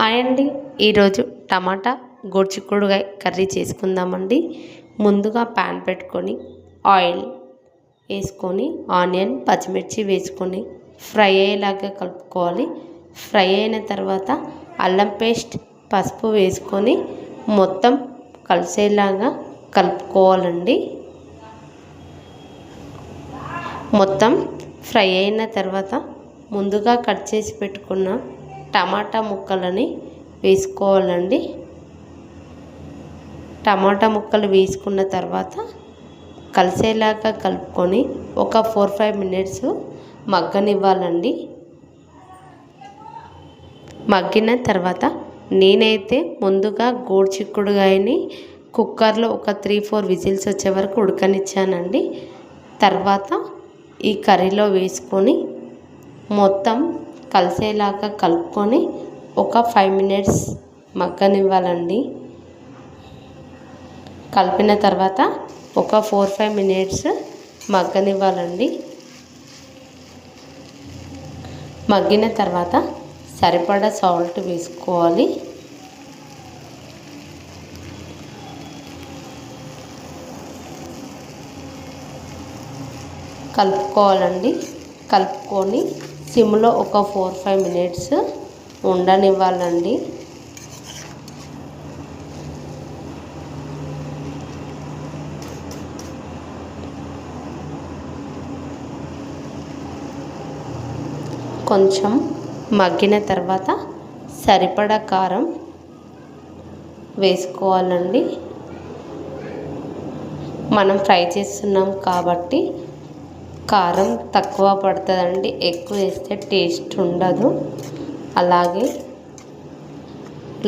Hi అండి. ఈరోజు టమాటా గోడ్చిక్కుడుగాయ curry చేసుకుందామండి. ముందుగా ప్యాన్ పెట్టుకొని ఆయిల్ వేసుకొని ఆనియన్ పచ్చిమిర్చి వేసుకొని ఫ్రై అయ్యేలాగా కలుపుకోవాలి. ఫ్రై అయిన తర్వాత అల్లం పేస్ట్ పసుపు వేసుకొని మొత్తం కలిసేలాగా కలుపుకోవాలండి. మొత్తం ఫ్రై అయిన తర్వాత ముందుగా కట్ చేసి పెట్టుకున్న టమాటా ముక్కలని వేసుకోవాలండి. టమాటా ముక్కలు వేసుకున్న తర్వాత కలిసేలాగా కలుపుకొని ఒక ఫోర్ ఫైవ్ మినిట్స్ మగ్గనివ్వాలండి. మగ్గిన తర్వాత నేనైతే ముందుగా గోడ్చిక్కుడుగాయని కుక్కర్లో ఒక త్రీ ఫోర్ విజిల్స్ వచ్చే వరకు ఉడకనిచ్చానండి. తర్వాత ఈ కర్రీలో వేసుకొని మొత్తం కలిసేలాగా కలుపుకొని ఒక ఫైవ్ మినిట్స్ మగ్గనివ్వాలండి. కలిపిన తర్వాత ఒక ఫోర్ ఫైవ్ మినిట్స్ మగ్గనివ్వాలండి. మగ్గిన తర్వాత సరిపడా సాల్ట్ వేసుకోవాలి. కలుపుకోవాలండి. కలుపుకొని సిమ్లో ఒక ఫోర్ ఫైవ్ మినిట్స్ ఉండనివ్వాలండి. కొంచెం మగ్గిన తర్వాత సరిపడా కారం వేసుకోవాలండి. మనం ఫ్రై చేస్తున్నాం కాబట్టి కారం తక్కువ పడుతుందండి. ఎక్కువ వేస్తే టేస్ట్ ఉండదు. అలాగే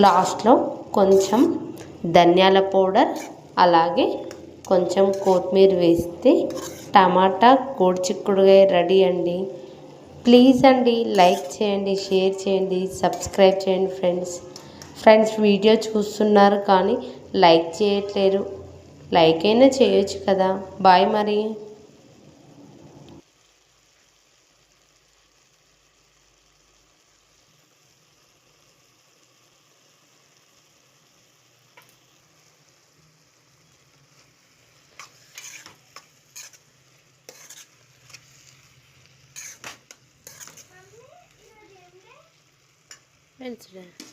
లాస్ట్లో కొంచెం ధనియాల పౌడర్ అలాగే కొంచెం కొత్తిమీర వేస్తే టమాటా కోడిచిక్కుడుగాయ రెడీ అండి. ప్లీజ్ అండి లైక్ చేయండి షేర్ చేయండి సబ్స్క్రైబ్ చేయండి ఫ్రెండ్స్. ఫ్రెండ్స్ వీడియో చూస్తున్నారు కానీ లైక్ చేయట్లేరు. లైక్ అయినా చేయొచ్చు కదా. బాయ్ మరి. 认识的。